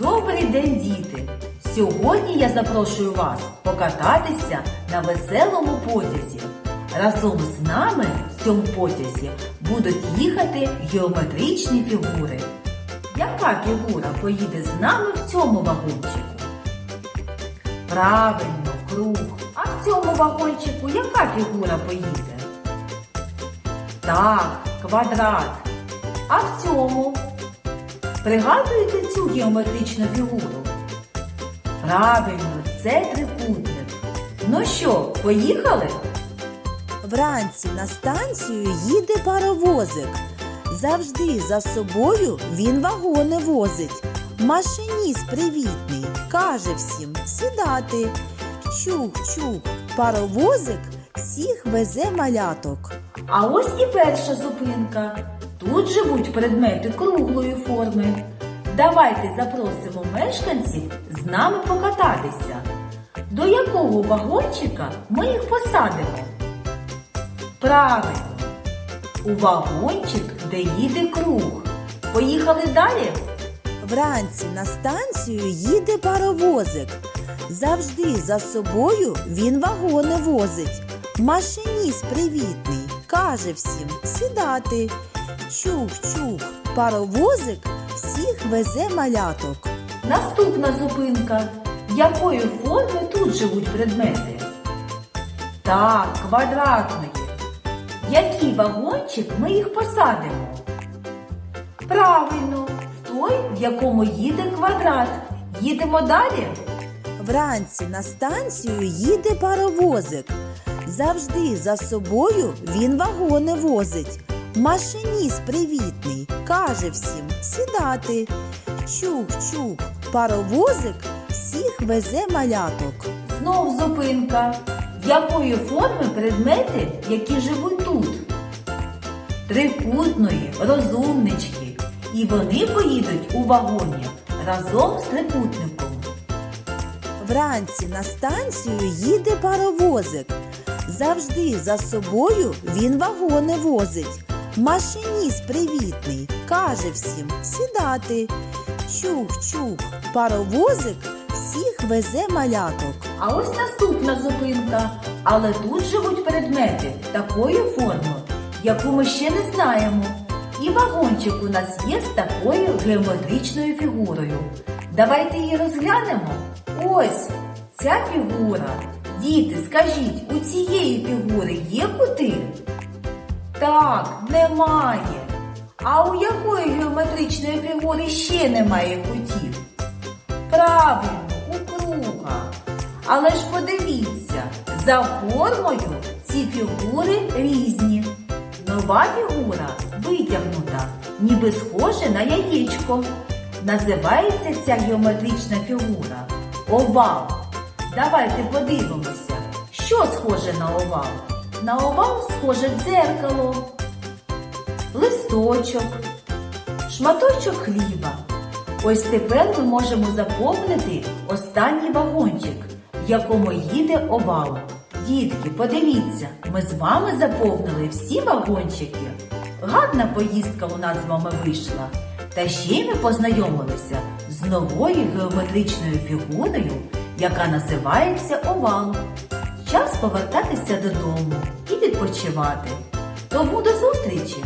Добрий день, діти! Сьогодні я запрошую вас покататися на веселому потязі. Разом з нами в цьому потязі будуть їхати геометричні фігури. Яка фігура поїде з нами в цьому вагончику? Правильно, круг. А в цьому вагончику яка фігура поїде? Так, квадрат. А в цьому? Пригадуєте цю геометричну фігуру? Правильно, це трикутник. Ну що, поїхали? Вранці на станцію їде паровозик. Завжди за собою він вагони возить. Машиніст привітний, каже всім сідати. Чух-чух, паровозик всіх везе маляток. А ось і перша зупинка. Тут живуть предмети круглої форми. Давайте запросимо мешканців з нами покататися. До якого вагончика ми їх посадимо? Правильно, у вагончик, де їде круг. Поїхали далі? Вранці на станцію їде паровозик. Завжди за собою він вагони возить. Машиніст привітний, каже всім сідати. Чух-чух, паровозик всіх везе маляток. Наступна зупинка. Якої форми тут живуть предмети? Так, квадратної. Який вагончик ми їх посадимо? Правильно, в той, в якому їде квадрат. Їдемо далі? Вранці на станцію їде паровозик. Завжди за собою він вагони возить. Машиніст привітний, каже всім сідати. Чух-чух, паровозик всіх везе маляток. Знов зупинка. Якої форми предмети, які живуть тут? Трикутної, розумнички. І вони поїдуть у вагоні разом з трикутником. Вранці на станцію їде паровозик. Завжди за собою він вагони возить. Машиніст привітний, каже всім сідати. Чух-чух, паровозик всіх везе маляток. А ось наступна зупинка. Але тут живуть предмети такої форми, яку ми ще не знаємо. І вагончик у нас є з такою геометричною фігурою. Давайте її розглянемо. Ось ця фігура. Діти, скажіть, у цієї фігури є кути? Так, немає. А у якої геометричної фігури ще немає кутів? Правильно, у круга. Але ж подивіться, за формою ці фігури різні. Нова фігура витягнута, ніби схоже на яєчко. Називається ця геометрична фігура овал. Давайте подивимося, що схоже на овал. На овал схоже дзеркало, листочок, шматочок хліба. Ось тепер ми можемо заповнити останній вагончик, в якому їде овал. Дітки, подивіться, ми з вами заповнили всі вагончики. Гарна поїздка у нас з вами вийшла. Та ще ми познайомилися з новою геометричною фігурою, яка називається овал. Час повертатися додому і відпочивати. Тому до зустрічі!